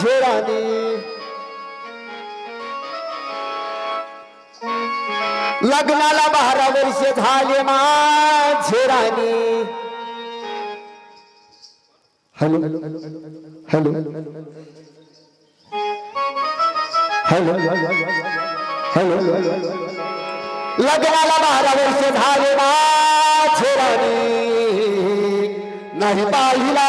झेरानी लग्नाला बारा वर्ष झाले माझे राणी hello hello hello hello hello लग्नाला बारा वर्ष झाले माझे राणी नाही पाहिला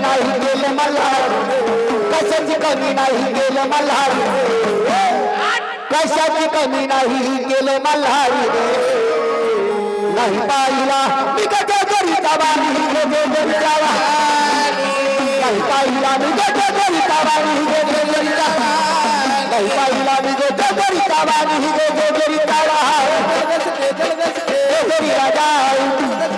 नाही गेलं मला कशाची कमी नाही गेलं मला कशाची कमी नाही गेलं मला नाही पाहिला मी कशा करीता काबानी नाही पाहिला मी कशा करीता काबानी नाही पाहिला मी कशा करीता काबानी गेले घरी राजा.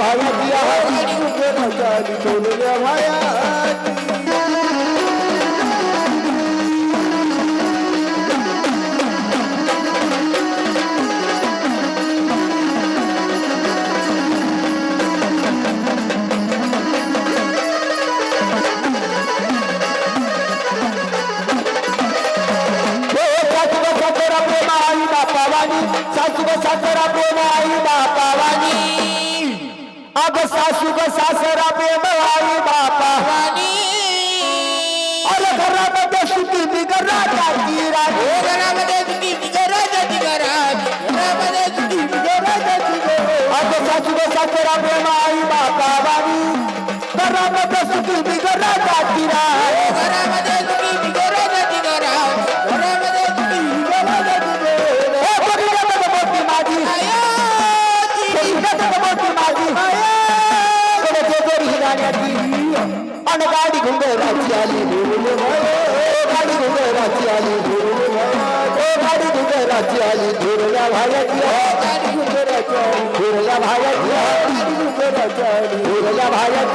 भाई सासू सासरा आई बापा वाणी. अरे घरामध्ये सुटी बिगरा टाकी राणी घरामध्ये घरात. घरामध्ये. अग सासू सासरा प्रेम आई बापावानी घरामध्ये सुटी बिगरा टाकी राणी ভারত ধুরলা ভারত ধুরলা ভারত ধুরলা ভারত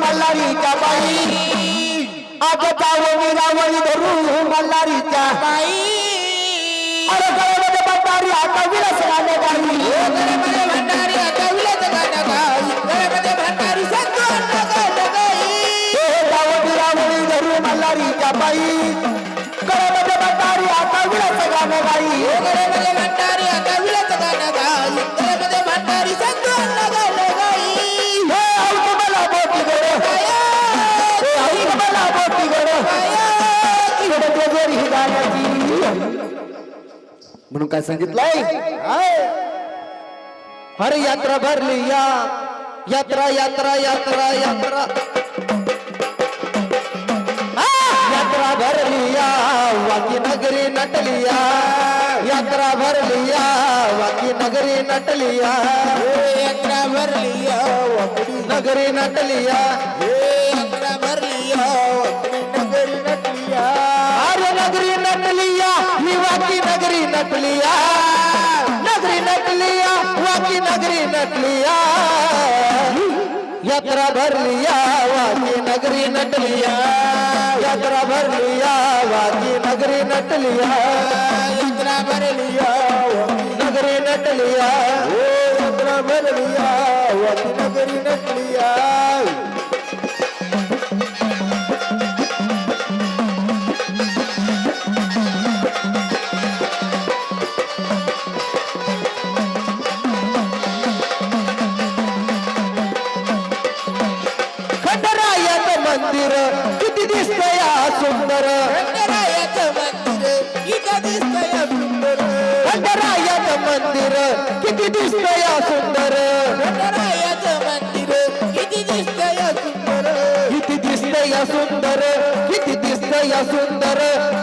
मल्हारीच्या बाई रावणी रावणी धरू मल्हारीच्या बाई. अरे आता गाणे गाई घरामध्ये भंडारी आता विलाचं गाणं गाई. घरामध्ये भंडारी संतो अण्णा गाणं गाई. हे रावणी रावणी धरू मल्हारीच्या बाई आता गाणे गाई घरामध्ये भंडारी म्हणून काय सांगितलंय? हर यात्रा भरली या. यात्रा यात्रा यात्रा यात्रा. यात्रा भरली या. वाकी नगरी नटली या. यात्रा भरली या. वाकी नगरी नटली या. यात्रा भरली या. वाकडी नगरी नटली नकलिया नगरी नकलिया वाकी नगरी नकलिया यात्रा भरली या वाकी नगरी नटली यात्रा भरली या वाकी नगरी नटली यात्रा भरली या नगरी नटली या यात्रा भरली या वाकडी नगरी नटली मंदिर. किती दिसतंय सुंदर. गणरायाचं मंदिर इथं दिसतंय सुंदर. खंडरायाचं मंदिर. किती दिसतंय सुंदर. गणरायाचं मंदिर किती दिसतंय सुंदर. किती दिसतंय सुंदर. किती दिसतंय सुंदर.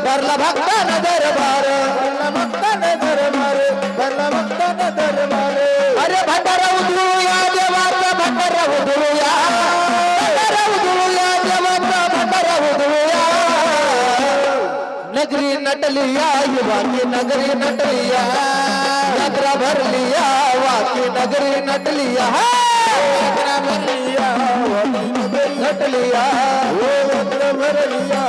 भरला भक्तान दरबार. भरला भक्तानं दरबार भरला भक्तानं दरबार. नगरी नटलिया युवाकी नगरी नटलिया यात्रा भरलिया वाकी नगरी नटलिया यात्रा भरलिया वाटी नटलिया हो यात्रा भरलिया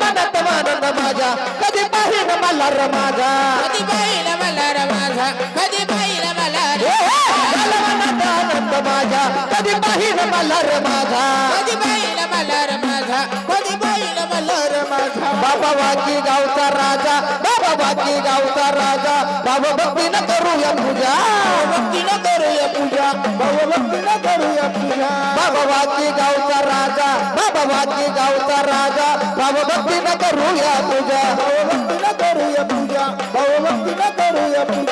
मनात आनंद माझ्या. कधी पाहिन मला र माझा. कधी पाहिलं मला रे माझा. कधी पाहिलं मला मनात आनंद माझ्या कधी पाहिन मला र माझा. कधी पाहिलं मला रे माझा. कधी पाहिलं मला रे माझा. बाबा वाकी गावचा राजा. नाही गावचा राजा भावभक्ती न करूया पूजा. भक्ती न करूया पूजा. भावभक्ती न करूया पूजा. बाबाजी गावचा राजा बाबाजी गावचा राजा भावभक्ती न करूया पूजा. भावभक्ती न करूया पूजा. भावभक्ती न करूया पूजा.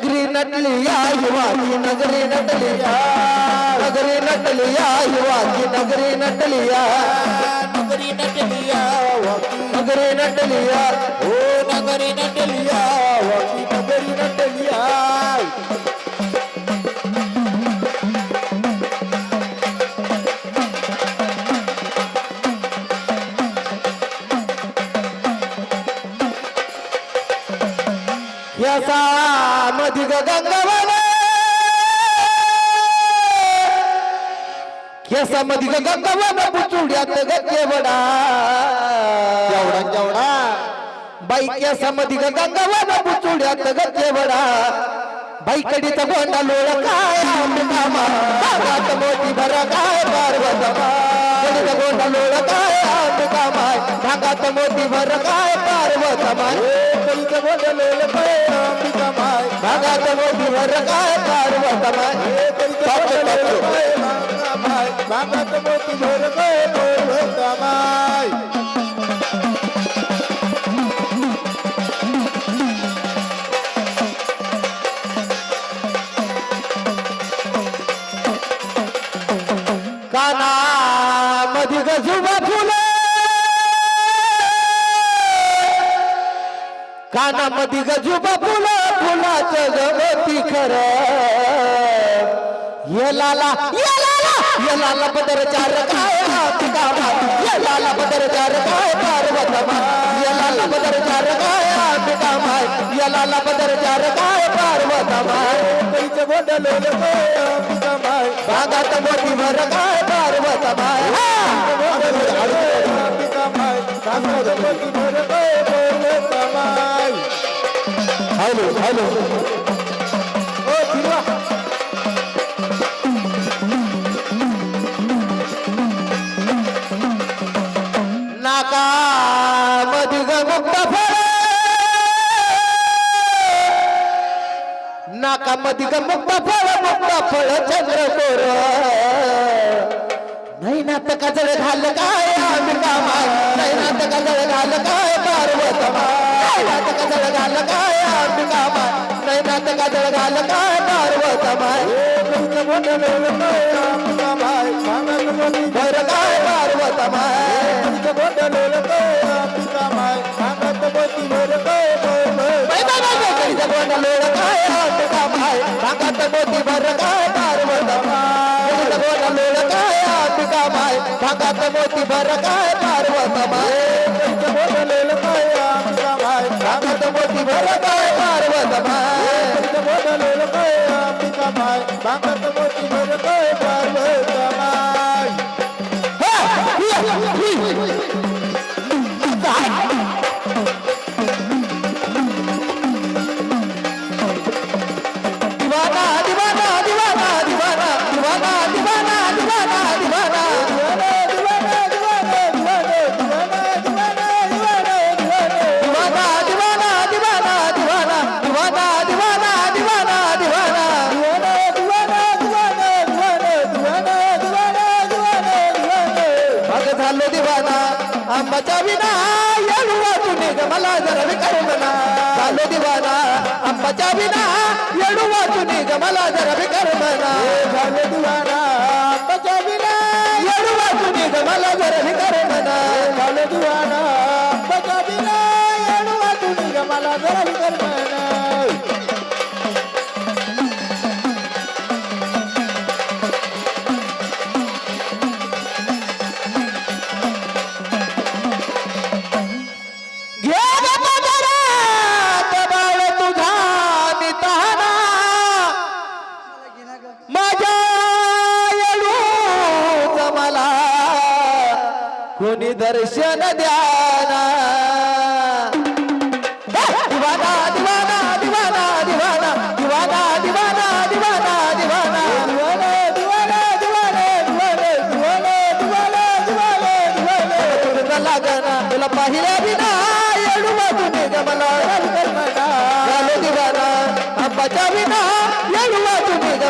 நகரி நட்டலியாகி வாங்கி நகரி நட்டலியா நகரி நட்டலியாகி வாங்கி நகரி நட்டலியா நகரி நட்டலியா நகரி நட்டலியா ஓ நகரி நட்டலியா வாங்கி நகரி Yes, sir. अधिक गंगावले. केसामध्ये गंगावला पुचुड्यात गेवडा एवढा केवढा बाई केसामध्ये गंगावला पुचुड्यात गेवडा बाई कडी कडीचा गोंडा लोळ काय अमृतामा मोठी भर काय पार्वतमाडी कडीचा गोंडा लोळ काय अमृतामा मोठी भर काय पार्वतमा. कडीचा गोंडा लोळ काय भागातलो दिवर काय पार्वतमाई तप तप भागात मोती भर काय पार्वतमाई काना मधी गजुबा फुले. काना मधी गजुबा फुले. नाही खर. येलाला येलाला येलाला बदर चार काय पिता बदर चार काय पार्वत येलाला बदर चार काय पिता माय. बदर चार काय पार्वत माय पैसे बोललो पिता भागात मोठी भर काय हॅलो हॅलो. मुक्त फळ नाका मधिग मुक्त फळ मुक्त फळ चंद्र कोर नाही नात कजळ घाल काय आम्ही माय नाही नात कजळ घाल काय पार्वत नाही नात कजळ घाल काय आम्ही माय नाही नात कजळ घाल काय पार्वत माय काय भर काय पार्वत माय मोती मोर काय लोड काय आठ भर काय पार्वत बोल लोड काय आठ काम आहे भागात मोती भर काय पार्वत बोल आहे भागात मोती बापाच्या विना येडू वाचून गमला जरा बिकर म्हणा झाले दुवारा बापाच्या विना येडू वाचून गमला जरा बिकर म्हणा झाले दुवारा बापाच्या विना येडू वाचून गमला जरा बिकर म्हणा